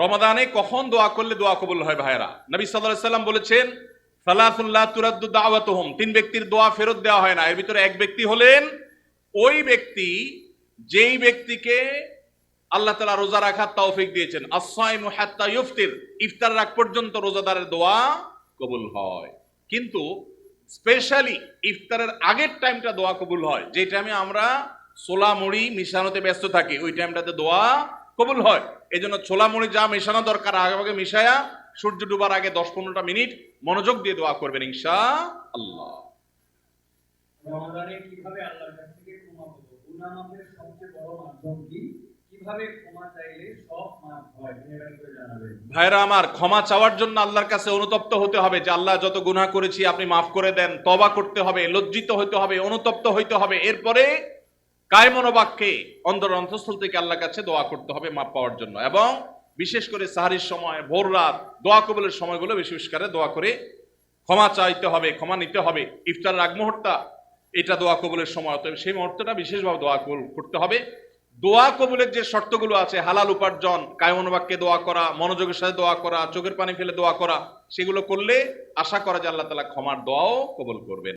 রমাদানে কখন দোয়া করলে দোয়া কবুল হয় ভাইরা নবী সাল্লাল্লাহু সাল্লাম বলেছেন সালাতুল্লাহ তুরাদ্দু দাওয়াতুহুম। তিন ব্যক্তির দোয়া ফেরত দেওয়া হয় না। এর ভিতরে এক ব্যক্তি হলেন, ওই ব্যক্তি যেই ব্যক্তিকে আল্লাহ তালা রোজা রাখার তৌফিক দিয়েছেন। আসাইমু হাত্তা ইফতির ইফতার রাখ পর্যন্ত রোজাদারের দোয়া কবুল হয়। কিন্তু স্পেশালি ইফতারের আগের টাইমটা দোয়া কবুল হয়। যে টাইমে আমরা ছোলা মুড়ি মিশানোতে ব্যস্ত থাকি, ওই টাইমটাতে দোয়া কবুল হয়। এই জন্য ছোলা মুড়ি যা মেশানো দরকার আগে আগে মিশায়া সূর্য ডুবার আগে দশ পনেরোটা মিনিট মনোযোগ দিয়ে দোয়া করবেন ইনশা আল্লাহ ভাইরা আমার ক্ষমা চাওয়ার জন্য আল্লাহর কাছে অনুতপ্ত হতে হবে যে আল্লাহ যত গুনাহ করেছি আপনি মাফ করে দেন তবা করতে হবে লজ্জিত হইতে হবে অনুতপ্ত হইতে হবে। এরপরে কায়মনোবাক্যে অন্তর অন্তঃস্থল থেকে আল্লাহর কাছে দোয়া করতে হবে, মাপ পাওয়ার জন্য। এবং বিশেষ করে সাহারির সময়, ভোর রাত, দোয়া কবলের সময়গুলো বেশি করে দোয়া করে ক্ষমা চাইতে হবে, ক্ষমা নিতে হবে। ইফতার আগ মুহূর্তা, এটা দোয়া কবুলের সময়। অতএব সেই মুহূর্তটা বিশেষভাবে দোয়া কবুল করতে হবে। দোয়া কবুলের যে শর্তগুলো আছে, হালাল উপার্জন, কায়মনোবাক্যে দোয়া করা, মনোযোগের সাথে দোয়া করা, চোখের পানি ফেলে দোয়া করা, সেগুলো করলে আশা করা যে আল্লাহ তালা ক্ষমার দোয়াও কবুল করবেন।